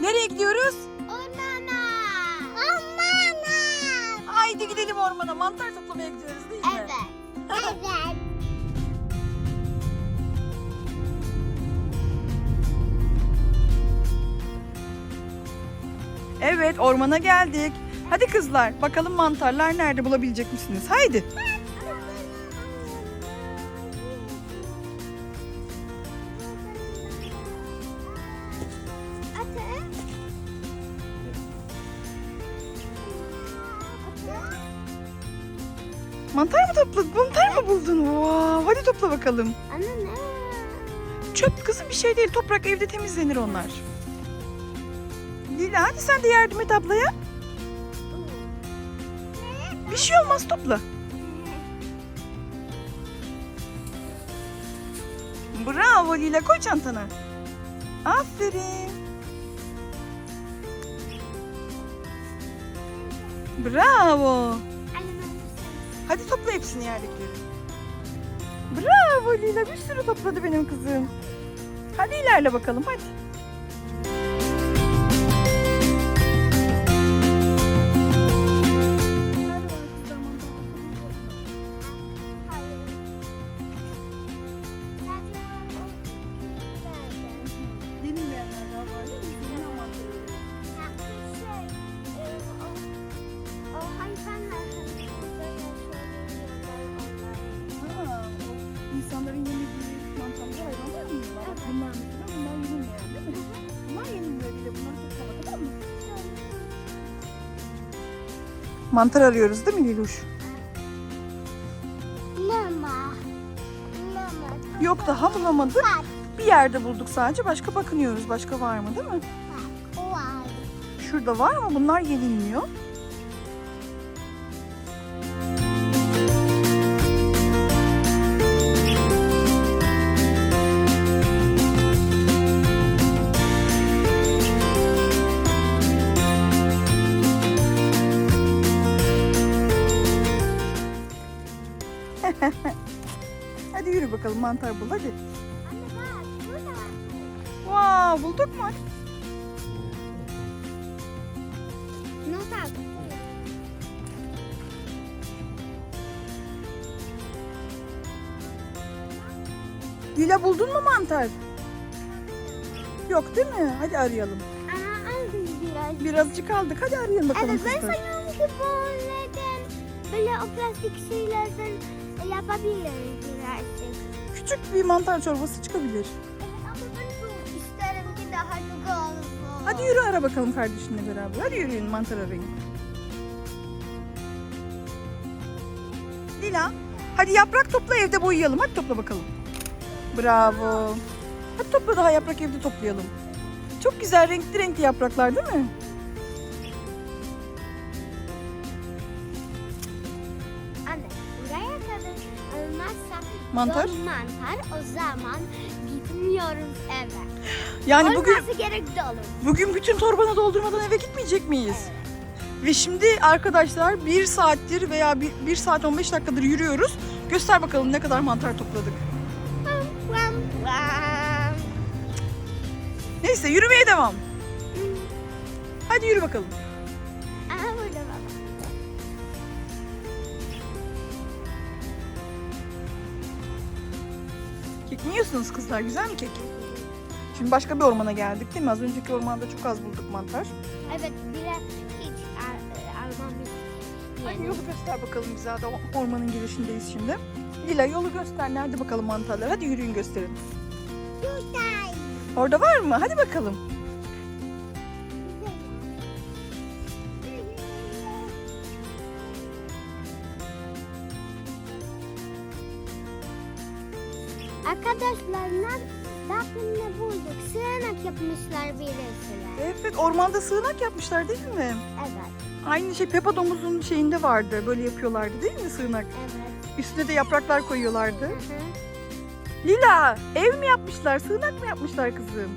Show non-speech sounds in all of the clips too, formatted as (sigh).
Nereye gidiyoruz? Ormana. Ormana. Haydi gidelim ormana. Mantar toplamaya gidiyoruz değil mi? Evet. (laughs) Evet. Evet ormana geldik. Hadi kızlar bakalım mantarlar nerede bulabilecek misiniz? Haydi. Atı. Mantar mı topladın? Mantar mı buldun? Wow, hadi topla bakalım. Anne ne? Çöp kızım bir şey değil. Toprak evde temizlenir onlar. Lila hadi sen de yardım et ablaya. Bir şey olmaz topla. Bravo Lila koy çantana. Aferin. Bravo. Hadi topla hepsini yerdekileri. Bravo Lila bir sürü topladı benim kızım. Hadi ilerle bakalım hadi. İnsanların yemediği mantarlı hayvanlar mı var? Evet. Bunlar mesela bunlar yenilmeyen değil mi? Bunlar yenilmiyor bile. Bunları toplama tamam mı? Mantar arıyoruz değil mi Liluş? Lama. Lama. Yok daha bulamadık. Bak, Bir yerde bulduk sadece. Başka bakınıyoruz. Başka var mı değil mi? bak. O var. Şurada var ama bunlar yenilmiyor. (laughs) hadi yürü bakalım mantar bul hadi. Anne bak, burada. Wow, bulduk mu? Bak? Lila buldun mu mantar? Yok değil mi? Hadi arayalım. Aha aldım biraz. Birazcık aldık. Hadi arayalım bakalım Evet ben sanıyorum ki böyleden böyle o plastik şeylerden yapabiliriz birazcık. Küçük bir mantar çorbası çıkabilir. Evet ama ben bu isterim ki daha çok olsun. Hadi yürü ara bakalım kardeşinle beraber. Hadi yürüyün mantar arayın. Lila, hadi yaprak topla evde boyayalım. Hadi topla bakalım. Bravo. Hadi topla daha yaprak evde toplayalım. Çok güzel renkli renkli yapraklar değil mi? Anne Mantar? yol mantar o zaman gitmiyoruz eve. Yani bugün Olması gerek de olur. Bugün bütün torbanı doldurmadan eve gitmeyecek miyiz? Ve şimdi arkadaşlar bir saattir veya bir, bir saat 15 dakikadır yürüyoruz. Göster bakalım ne kadar mantar topladık. Vam, vam. Neyse yürümeye devam. Hadi yürü bakalım. Yiyorsunuz kızlar? Güzel mi kek? Şimdi başka bir ormana geldik değil mi? Az önceki ormanda çok az bulduk mantar. Evet biraz hiç e, Hadi yeni. yolu göster bakalım bize. Hadi ormanın girişindeyiz şimdi. Lila yolu göster. Nerede bakalım mantarlar? Hadi yürüyün gösterin. Güzel. Orada var mı? Hadi bakalım. Arkadaşlar ne- bakın ne bulduk. Sığınak yapmışlar birisiyle. Evet ormanda sığınak yapmışlar değil mi? Evet. Aynı şey Peppa domuzun şeyinde vardı. Böyle yapıyorlardı değil mi sığınak? Evet. Üstüne de yapraklar koyuyorlardı. Hı hı. Lila ev mi yapmışlar? Sığınak mı yapmışlar kızım?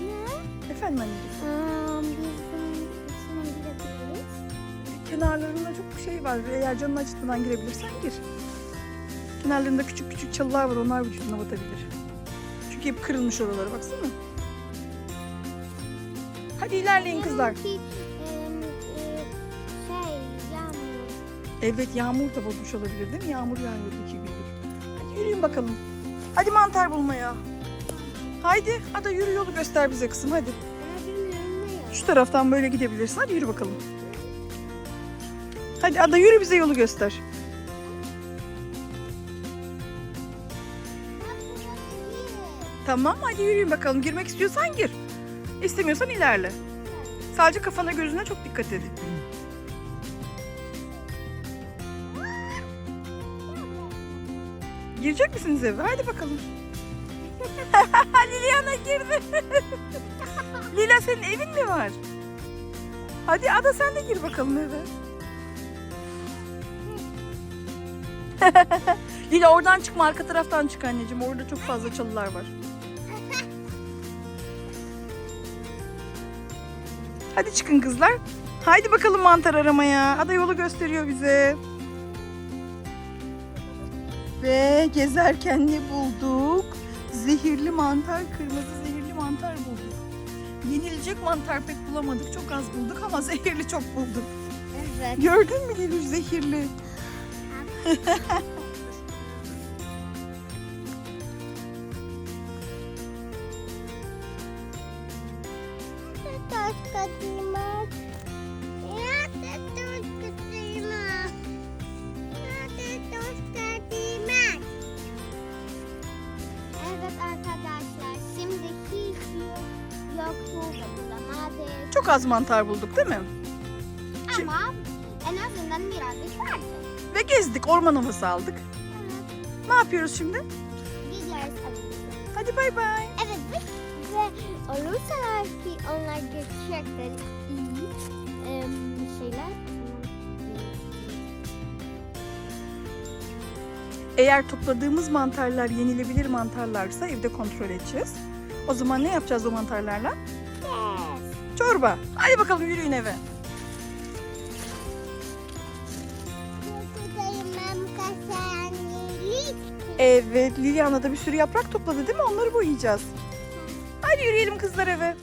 Ne? Efendim anneciğim. Aa, biz bunun içine girebiliriz. Kenarlarında çok şey var. Eğer canını acıtmadan girebilirsen gir. Kenarlarında küçük küçük çalılar var. Onlar vücuduna batabilir. Çünkü hep kırılmış oraları baksana. Hadi ilerleyin kızlar. Benimki, e, şey yağmur. Evet yağmur da bulmuş olabilir değil mi? Yağmur yağıyordu iki gündür. Hadi yürüyün bakalım. Hadi mantar bulmaya. Haydi Ada yürü yolu göster bize kızım hadi. Şu taraftan böyle gidebilirsin. Hadi yürü bakalım. Hadi Ada yürü bize yolu göster. Tamam hadi yürüyün bakalım. Girmek istiyorsan gir. İstemiyorsan ilerle. Sadece kafana gözüne çok dikkat edin. Girecek misiniz eve? Hadi bakalım. (laughs) Liliana girdi. (laughs) Lila senin evin mi var? Hadi Ada sen de gir bakalım eve. (laughs) Lila oradan çıkma arka taraftan çık anneciğim. Orada çok fazla çalılar var. Hadi çıkın kızlar. Haydi bakalım mantar aramaya. Ada yolu gösteriyor bize. Ve gezerken ne bulduk? Zehirli mantar, kırmızı zehirli mantar bulduk. Yenilecek mantar pek bulamadık. Çok az bulduk ama (laughs) zehirli çok bulduk. Evet. Gördün mü Lülü zehirli? (laughs) Çok az mantar bulduk değil mi? Ama en azından birazcık vardı. Ve gezdik, orman havası aldık. Evet. Ne yapıyoruz şimdi? Gidiyoruz evimize. Hadi bay bay. Evet ve, olursalar ki onlar gerçekten iyi şeyler. Eğer topladığımız mantarlar yenilebilir mantarlarsa evde kontrol edeceğiz. O zaman ne yapacağız o mantarlarla? Çorba. Hadi bakalım yürüyün eve. Evet, Liliana da bir sürü yaprak topladı değil mi? Onları boyayacağız. Hadi yürüyelim kızlar eve.